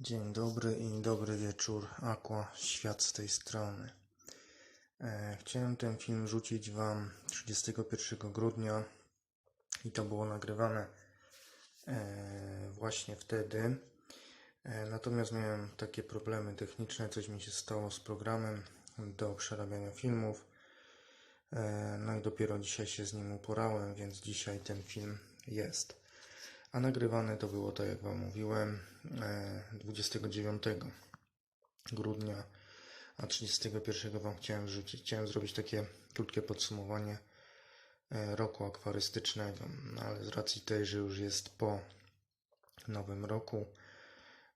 Dzień dobry i dobry wieczór, Aqua, świat z tej strony. E, chciałem ten film rzucić Wam 31 grudnia i to było nagrywane e, właśnie wtedy. E, natomiast miałem takie problemy techniczne, coś mi się stało z programem do przerabiania filmów. E, no i dopiero dzisiaj się z nim uporałem, więc dzisiaj ten film jest. A nagrywane to było, tak jak Wam mówiłem, 29 grudnia, a 31 Wam chciałem rzucić. Chciałem zrobić takie krótkie podsumowanie e, roku akwarystycznego, no ale z racji tej, że już jest po nowym roku,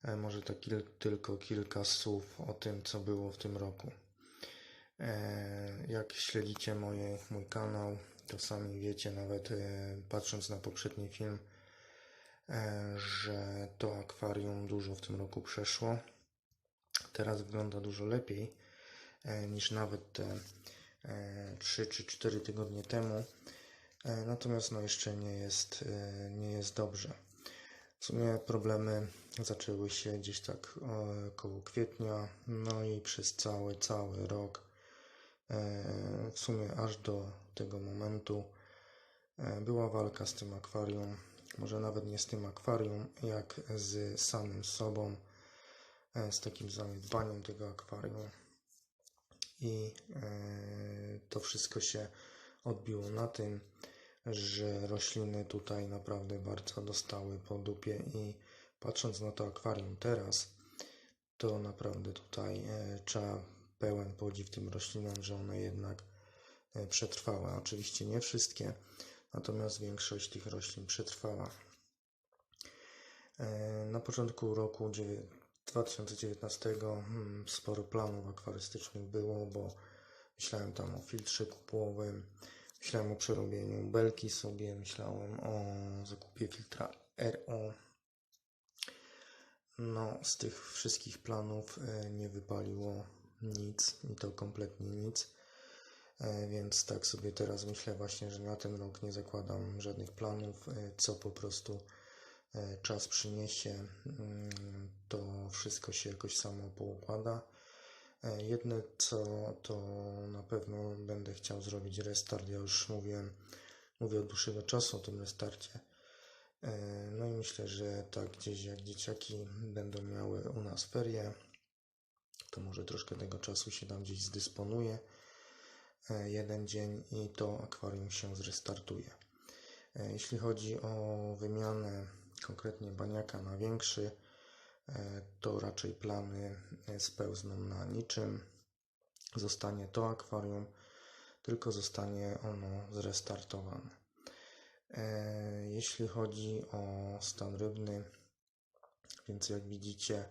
e, może tak kil, tylko kilka słów o tym, co było w tym roku. E, Jak śledzicie moje, mój kanał, to sami wiecie, nawet e, patrząc na poprzedni film, e, że to akwarium dużo w tym roku przeszło. Teraz wygląda dużo lepiej e, niż nawet te e, 3 czy 4 tygodnie temu. E, Natomiast no jeszcze nie jest, e, nie jest dobrze. W sumie problemy zaczęły się gdzieś tak e, koło kwietnia, no i przez cały, cały rok, e, w sumie aż do tego momentu e, była walka z tym akwarium. Może nawet nie z tym akwarium, jak z samym sobą, e, z takim zaniedbaniem tego akwarium. I e, to wszystko się odbiło na tym, że rośliny tutaj naprawdę bardzo dostały po dupie i patrząc na to akwarium teraz, to naprawdę tutaj e, trzeba pełen podziw tym roślinom, że one jednak przetrwały. Oczywiście nie wszystkie, natomiast większość tych roślin przetrwała. E, Na początku roku dziewię- 2019 mm, sporo planów akwarystycznych było, bo myślałem tam o filtrze kupłowym, myślałem o przerobieniu belki sobie, myślałem o zakupie filtra RO. No, z tych wszystkich planów e, nie wypaliło nic i to kompletnie nic. E, Więc tak sobie teraz myślę właśnie, że na ten rok nie zakładam żadnych planów, e, co po prostu e, czas przyniesie, mm, to wszystko się jakoś samo poukłada. Jedne co to na pewno będę chciał zrobić restart. Ja już mówiłem, mówię od dłuższego czasu o tym restarcie. No i myślę, że tak gdzieś jak dzieciaki będą miały u nas ferie, to może troszkę tego czasu się tam gdzieś zdysponuje. E, Jeden dzień i to akwarium się zrestartuje. E, Jeśli chodzi o wymianę konkretnie baniaka na większy, e, to raczej plany spełzną na niczym. Zostanie to akwarium, tylko zostanie ono zrestartowane. Jeśli chodzi o stan rybny, więc jak widzicie,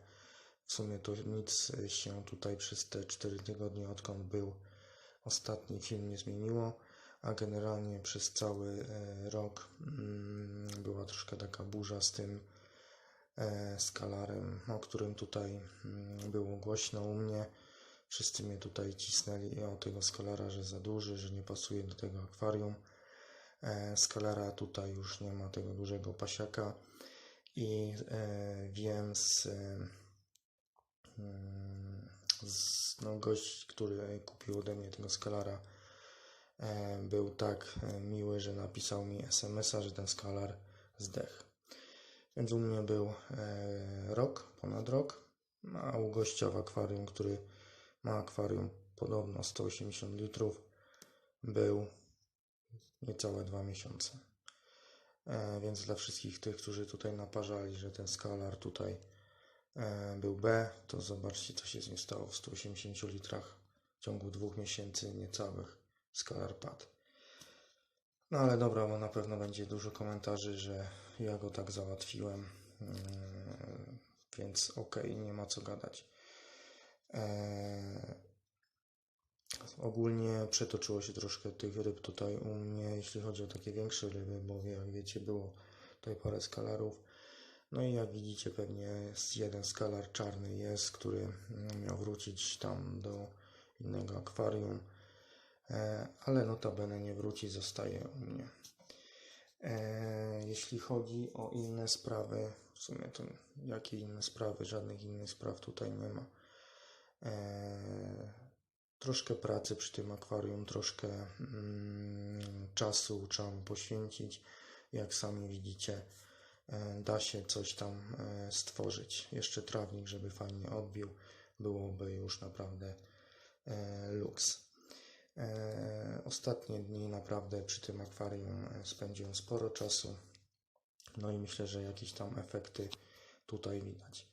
w sumie to nic się tutaj przez te 4 tygodnie, odkąd był ostatni film, nie zmieniło, a generalnie przez cały e, rok mm, była troszkę taka burza z tym e, skalarem, o którym tutaj mm, było głośno u mnie. Wszyscy mnie tutaj cisnęli o tego skalara, że za duży, że nie pasuje do tego akwarium. E, Skalara tutaj już nie ma tego dużego pasiaka i e, wiem z, e, mm, no, gość, który kupił ode mnie tego skalara, e, był tak e, miły, że napisał mi SMS-a, że ten skalar zdech. Więc u mnie był e, rok, ponad rok, a u gościa w akwarium, który ma akwarium podobno 180 litrów, był niecałe dwa miesiące. Więc dla wszystkich tych, którzy tutaj naparzali, że ten skalar tutaj był B, to zobaczcie, co się z nim stało w 180 litrach w ciągu dwóch miesięcy niecałych skalar padł. No ale dobra, bo na pewno będzie dużo komentarzy, że ja go tak załatwiłem, Mm, więc okej, nie ma co gadać. E, Ogólnie przetoczyło się troszkę tych ryb tutaj u mnie, jeśli chodzi o takie większe ryby, bo jak wiecie, było tutaj parę skalarów. No i jak widzicie, pewnie jest jeden skalar czarny jest, który mm, miał wrócić tam do innego akwarium, e, ale notabene nie wróci, zostaje u mnie. E, Jeśli chodzi o inne sprawy, w sumie to jakie inne sprawy, żadnych innych spraw tutaj nie ma. E, troszkę pracy przy tym akwarium, troszkę mm, czasu trzeba mu poświęcić. Jak sami widzicie, da się coś tam e, stworzyć. Jeszcze trawnik, żeby fajnie odbił, byłoby już naprawdę e, luks. E, Ostatnie dni naprawdę przy tym akwarium e, spędziłem sporo czasu. No i myślę, że jakieś tam efekty tutaj widać.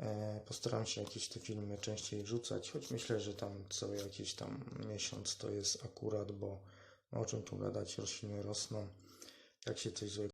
E, Postaram się jakieś te filmy częściej wrzucać, choć myślę, że tam co jakiś tam miesiąc to jest akurat, bo no o czym tu gadać, rośliny rosną. Jak się coś złego